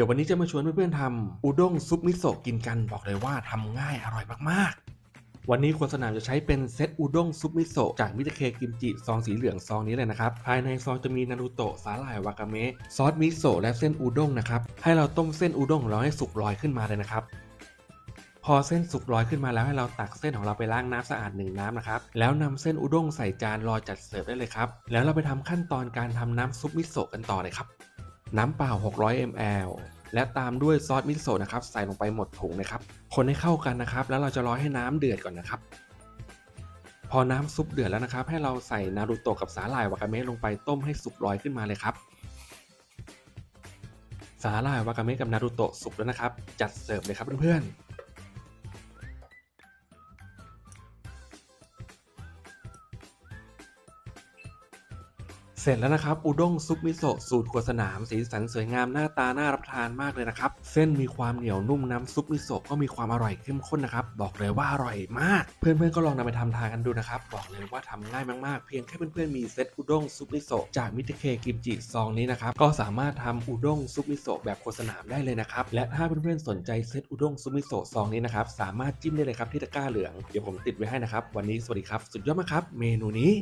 ดี๋ยววันนี้จะมาชวนเพื่อนๆทำอุด้งซุปมิโซะกินกันบอกเลยว่าทำง่ายอร่อยมากๆ วันนี้คนสนามจะใช้เป็นเซตอุด้งซุปมิโซะจากมิตาเคกิมจิซองสีเหลืองซองนี้เลยนะครับ ภายในซองจะมีนารูโตะสาหร่ายวากาเมะซอสมิโซะและเส้นอุด้งนะครับ ให้เราต้มเส้นอุด้งรอให้สุกลอยขึ้นมาเลยนะครับพอเส้นสุกลอยขึ้นมาแล้วให้เราตักเส้นของเราไปล้างน้ำสะอาดหนึ่งน้ำนะครับ แล้วนำเส้นอุด้งใส่จานรอจัดเสิร์ฟได้เลยครับ แล้วเราไปทำขั้นตอนการทำน้ำซุปมิโซะกันต่อเลยครับ น้ำเปล่า 600 ml และตามด้วยซอสมิโซะนะครับใส่ลงไปหมดถุงนะครับ คนให้เข้ากันนะครับ แล้วเราจะรอให้น้ำเดือดก่อนนะครับ พอน้ำซุปเดือดแล้วนะครับ ให้เราใส่นารูโตะกับสาหร่ายวากาเมะลงไปต้มให้สุกลอยขึ้นมาเลยครับ สาหร่ายวากาเมะกับนารูโตะสุกแล้วนะครับ จัดเสิร์ฟเลยครับเพื่อนๆ เสร็จแล้วนะครับอุด้งซุปมิโซะสูตรครัวสนามสีสันสวยงามหน้าตาน่ารับประทานมากเลยนะครับ เส้นมีความเหนียวนุ่มน้ำซุปมิโซะก็มีความอร่อยเข้มข้นนะครับ บอกเลยว่าอร่อยมาก เพื่อนๆก็ลองนำไปทำทานกันดูนะครับ บอกเลยว่าทำง่ายมากๆ เพียงแค่เพื่อนๆมีเซตอุด้งซุปมิโซะจากมิตเคกิมจิซองนี้นะครับก็สามารถทำอุด้งซุปมิโซะแบบโฆษณามได้เลยนะครับและถ้าเพื่อนๆสนใจเซตอุด้งซุปมิโซะซองนี้นะครับสามารถจิ้มได้เลยครับที่ตะกร้าเหลืองเดี๋ยวผมติดไว้ให้นะครับวันนี้สวัสดีครับสุดยอดมากครับเมนูนี้